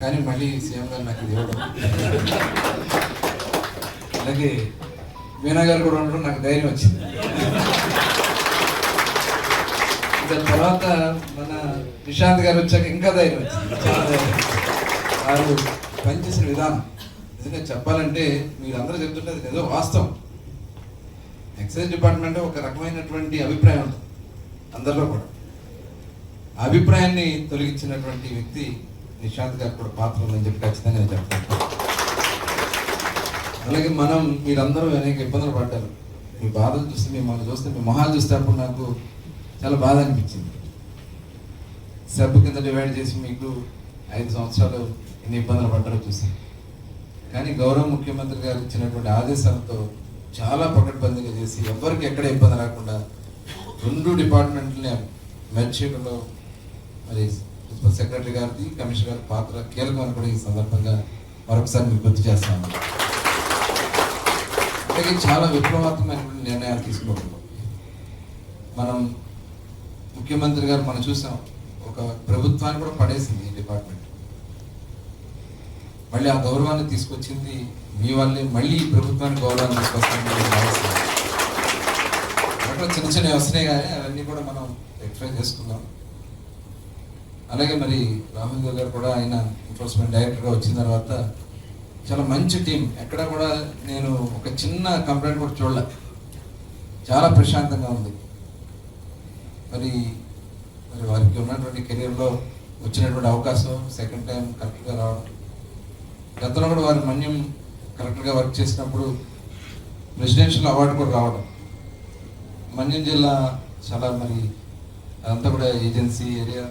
కానీ మళ్ళీ సీఎం గారు నాకు ఇవ్వడం. అలాగే మీనా గారు కూడా ఉండడం నాకు ధైర్యం వచ్చింది. దాని తర్వాత మన నిశాంత్ గారు వచ్చాక ఇంకా ధైర్యం వచ్చింది. చాలా ధైర్యం. వారు పనిచేసిన విధానం. నిజంగా చెప్పాలంటే మీరు అందరూ చెప్తుంటే అది ఏదో వాస్తవం. ఎక్సైజ్ డిపార్ట్మెంట్ ఒక రకమైనటువంటి అభిప్రాయం ఉంటుంది. అందరిలో కూడా. అభిప్రాయాన్ని తొలగించినటువంటి వ్యక్తి నిశాంత్ గారు కూడా పాత్ర ఉందని చెప్పి ఖచ్చితంగా నేను చెప్తాను. అలాగే మనం మీరందరూ అనేక ఇబ్బందులు పడ్డారు. మీ బాధలు చూస్తే మిమ్మల్ని చూస్తే మీ మొహాలు చూస్తే అప్పుడు నాకు చాలా బాధ అనిపించింది. సబ్బు కింద డివైడ్ చేసి మీకు ఐదు సంవత్సరాలు ఎన్ని ఇబ్బందులు పడ్డారో చూసి కానీ గౌరవ ముఖ్యమంత్రి గారు ఇచ్చినటువంటి ఆదేశాలతో చాలా పకడ్బందీగా చేసి ఎవరికి ఎక్కడ ఇబ్బంది రాకుండా రెండు డిపార్ట్మెంట్లని మెర్జ్ చేయడంలో మరి ప్రిన్సిపల్ సెక్రటరీ గారిది కమిషనర్ గారి పాత్ర కీలకమని కూడా ఈ సందర్భంగా మరొకసారి మీకు గుర్తు చేస్తాను. అలాగే చాలా విప్లవాత్మకమైన నిర్ణయాలు తీసుకోవడంలో. మనం ముఖ్యమంత్రి గారు మనం చూసాం ఒక ప్రభుత్వాన్ని కూడా పడేసింది ఈ డిపార్ట్మెంట్. మళ్ళీ ఆ గౌరవాన్ని తీసుకొచ్చింది మీ వల్లే మళ్ళీ ఈ ప్రభుత్వానికి గౌరవాన్ని తీసుకొస్తాను నేను అక్కడ చిన్న చిన్నవి వస్తున్నాయి కానీ అవన్నీ కూడా మనం ఎక్స్ప్లెయిన్ చేసుకుందాం. అలాగే మరి రాహుల్ గారు కూడా ఆయన ఎన్ఫోర్స్మెంట్ డైరెక్టర్గా వచ్చిన తర్వాత చాలా మంచి టీం ఎక్కడ కూడా నేను ఒక చిన్న కంప్లైంట్ కూడా చూడలే. చాలా ప్రశాంతంగా ఉంది. మరి మరి వారికి ఉన్నటువంటి కెరీర్లో వచ్చినటువంటి అవకాశం సెకండ్ టైం కరెక్ట్గా రావడం. గతంలో కూడా వారి మన్యం కరెక్ట్గా వర్క్ చేసినప్పుడు ప్రెసిడెన్షియల్ అవార్డు కూడా రావడం. మన్యం జిల్లా చాలా మరి అదంతా కూడా ఏజెన్సీ ఏరియా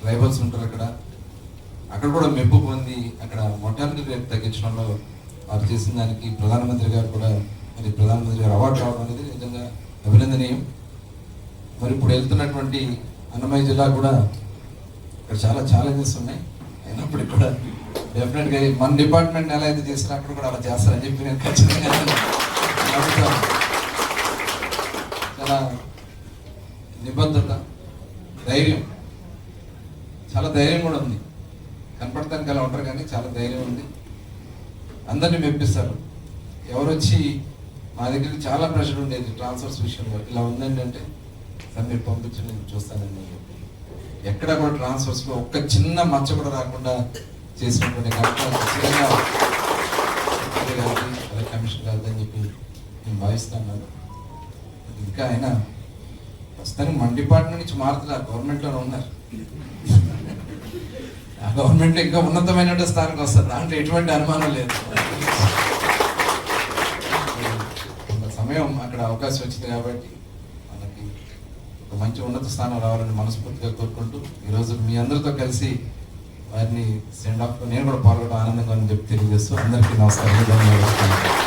ట్రైబల్స్ ఉంటారు అక్కడ. అక్కడ కూడా మెప్పు పొంది అక్కడ మొటాలిటీ రేట్ తగ్గించడంలో వారు చేసిన దానికి ప్రధానమంత్రి గారు కూడా మరి ప్రధానమంత్రి గారు అవార్డు రావడం అనేది నిజంగా అభినందనీయం. మరి ఇప్పుడు వెళ్తున్నటువంటి అన్నమయ్య జిల్లా కూడా ఇక్కడ చాలా ఛాలెంజెస్ ఉన్నాయి. అయినప్పటికీ కూడా డెఫినెట్గా మన డిపార్ట్మెంట్ ఎలా అయితే చేసినా అక్కడ కూడా అలా చేస్తారని చెప్పి నేను ఖచ్చితంగా చాలా నిబద్ధత ధైర్యం. చాలా ధైర్యం కూడా ఉంది. కనపడటానికి అలా ఉంటారు కానీ చాలా ధైర్యం ఉంది. అందరినీ మెప్పిస్తారు. ఎవరు వచ్చి మా దగ్గర చాలా ప్రెషర్ ఉండేది ట్రాన్స్ఫర్స్ విషయంలో. ఇలా ఉందండి అంటే సార్ మీరు పంపించండి నేను చూస్తానండి ఎక్కడ కూడా ట్రాన్స్ఫర్స్లో ఒక్క చిన్న మచ్చ కూడా రాకుండా చేసినటువంటి ఘనత కమిషన్ కాదని చెప్పి నేను భావిస్తున్నాను ఇంకా ఆయన ప్రస్తుతానికి మన డిపార్ట్మెంట్ నుంచి మారుతున్నారు. గవర్నమెంట్లోనే ఉన్నారు. ఆ గవర్నమెంట్ ఇంకా ఉన్నతమైన స్థానానికి వస్తారు. దాంట్లో ఎటువంటి అనుమానం లేదు. కొంత సమయం అక్కడ అవకాశం వచ్చింది కాబట్టి మనకి ఒక మంచి ఉన్నత స్థానం రావాలని మనస్ఫూర్తిగా కోరుకుంటూ ఈరోజు మీ అందరితో కలిసి వారిని సెండ్ ఆఫ్ నేను కూడా పాల్గొనడం ఆనందంగా అని చెప్పి తెలియజేస్తూ అందరికీ నమస్కారం ధన్యవాదాలు.